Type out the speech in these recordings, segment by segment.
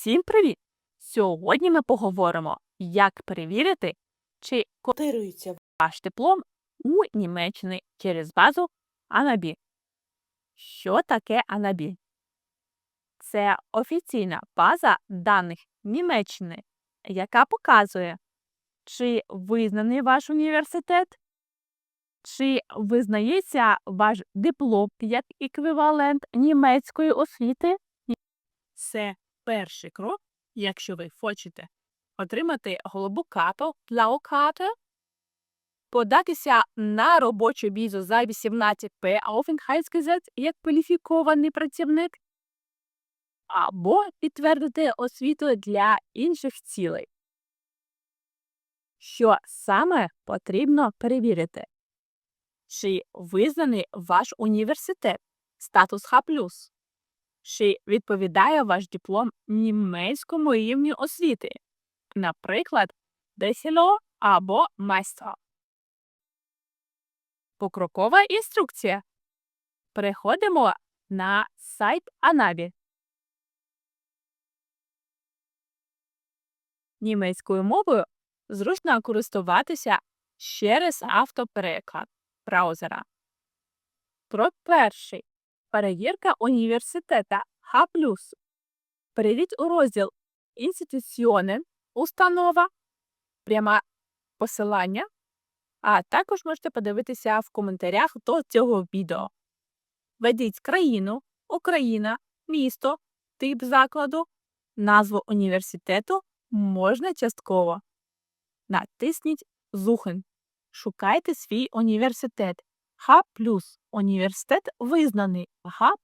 Всім привіт! Сьогодні ми поговоримо, як перевірити, чи котирується ваш диплом у Німеччині через базу Анабі. Що таке Анабі? Це офіційна база даних Німеччини, яка показує, чи визнаний ваш університет, чи визнається ваш диплом як еквівалент німецької освіти. Це перший крок, якщо ви хочете отримати карту Blaukarte, податися на робочу візу за 18P Aufenthaltsgesetz як кваліфікований працівник, або підтвердити освіту для інших цілей. Що саме потрібно перевірити? Чи визнаний ваш університет статус Х+, чи відповідає ваш диплом німецькому рівню освіти, наприклад, Десело або Майстро. Покрокова інструкція. Переходимо на сайт Анабі. Німецькою мовою зручно користуватися через автопереклад браузера. Про перший. Перевірка університета Х+. Перейдіть у розділ Інституціони, установа, пряме посилання, а також можете подивитися в коментарях до цього відео. Введіть країну, Україна, місто, тип закладу, назву університету можна частково. Натисніть Зухен. Шукайте свій університет. Х університет визнаний, Х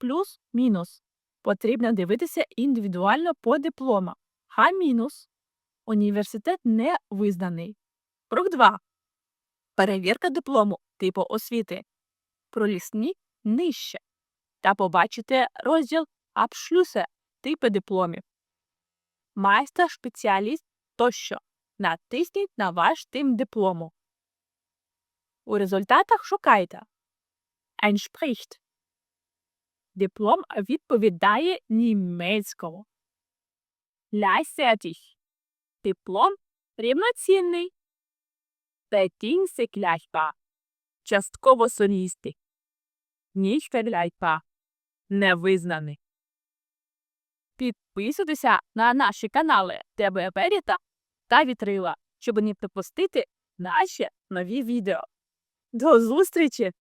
мінус. Потрібно дивитися індивідуально по дипломам. Х мінус. Університет не визнаний. Крок 2. Перевірка диплому типу освіти. Пролісніть нижче. Та побачите розділ Abschlüsse типи дипломів. Майстер, спеціаліст тощо. Натисніть на ваш тип диплому. У результатах шукайте entspricht. Диплом відповідає німецькому. Gleichzeitig. Диплом рівноцінний. Bedingungsgleichbar. Частково солісти. Nicht vergleichbar. Невизнаний. Підписуйтеся на наші канали ТБ Беріта та Вітрила, щоб не пропустити наші нові відео. До зустрічі!